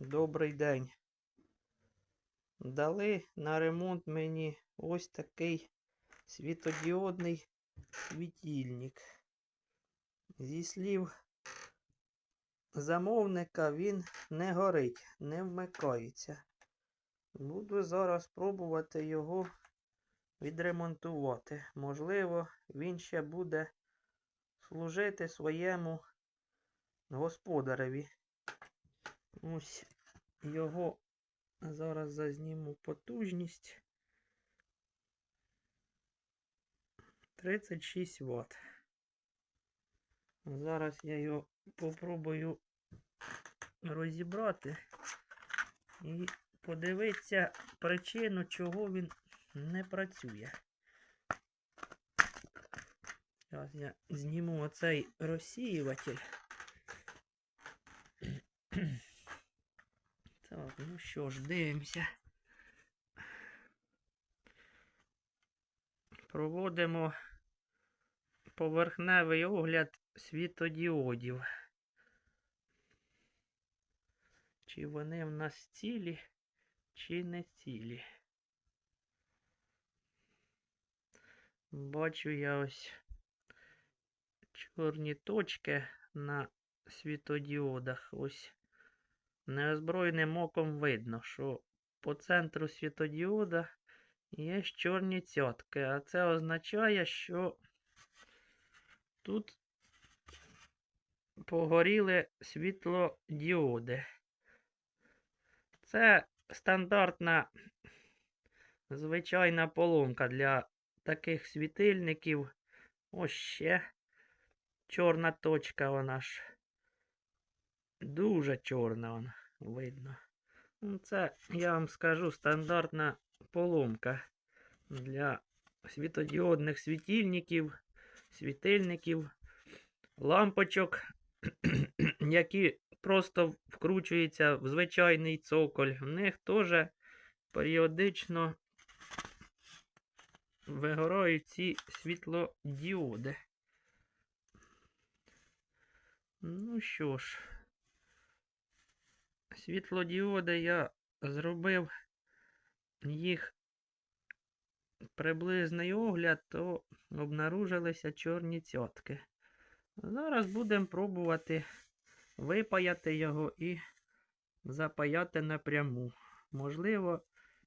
Добрий день. Дали на ремонт мені ось такий світодіодний світильник. Зі слів замовника він не горить, не вмикається. Буду зараз пробувати його відремонтувати. Можливо, він ще буде служити своєму господареві. Ось його зараз зазніму потужність. 36 Вт. Зараз я його попробую розібрати і подивитися причину, чого він не працює. Зараз я зніму оцей розсіюватель. Так, ну що ж, дивимося. Проводимо поверхневий огляд світодіодів. Чи вони в нас цілі, чи не цілі. Бачу я ось чорні точки на світодіодах. Ось неозброєним оком видно, що по центру світодіода є чорні цятки, а це означає, що тут погоріли світлодіоди. Це стандартна звичайна поломка для таких світильників. Ось ще чорна точка вона ж. Дуже чорна вона видно. Ну, Це, я вам скажу, стандартна поломка для світодіодних світильників, світильників, лампочок, які просто вкручуються в звичайний цоколь. В них теж періодично вигорають ці світлодіоди. Ну що ж, світлодіоди я зробив їх приблизний огляд, то обнаружилися чорні цятки. Зараз будемо пробувати випаяти його і запаяти напряму. Можливо,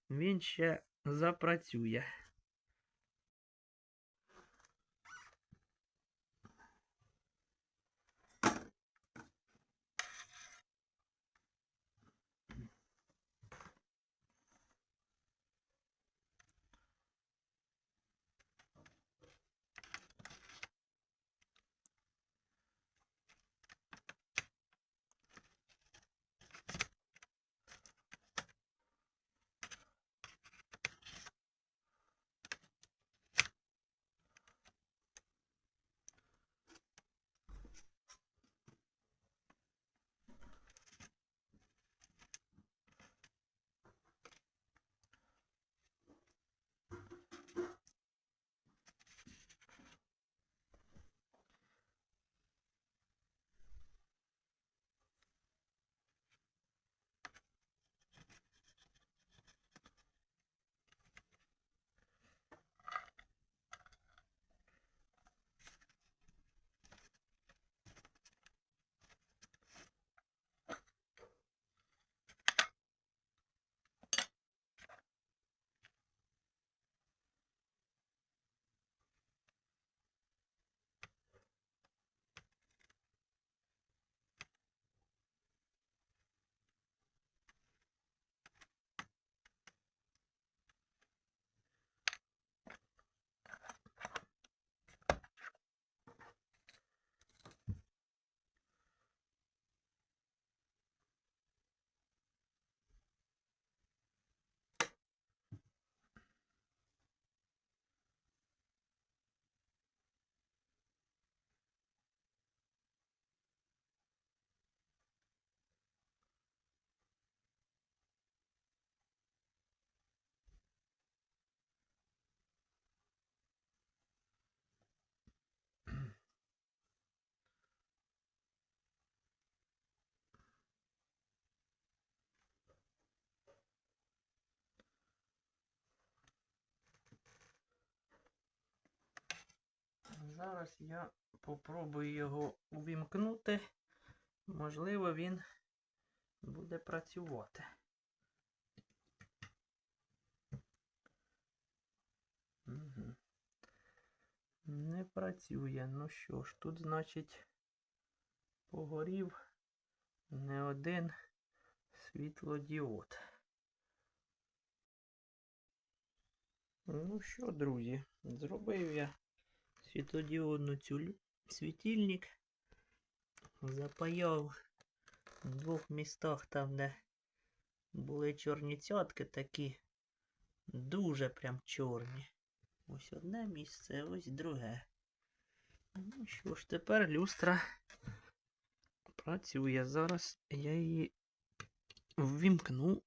він ще запрацює. Зараз я попробую його увімкнути. Можливо, він буде працювати. Угу. Не працює. Ну що ж, тут, значить, погорів не один світлодіод. Ну що, друзі, зробив я світлодіодну цю світильник. Запаяв в двох містах там, де були чорні цятки такі. Дуже прям чорні. Ось одне місце, ось друге. Ну що ж, тепер люстра працює. Зараз я її ввімкну.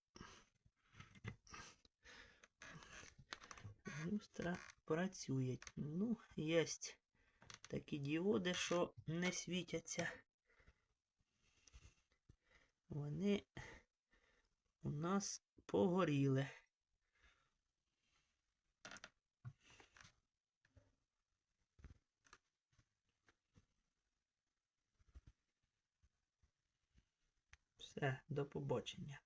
Люстра працює. Ну, є такі діоди, що не світяться. Вони у нас погоріли. Все, до побачення.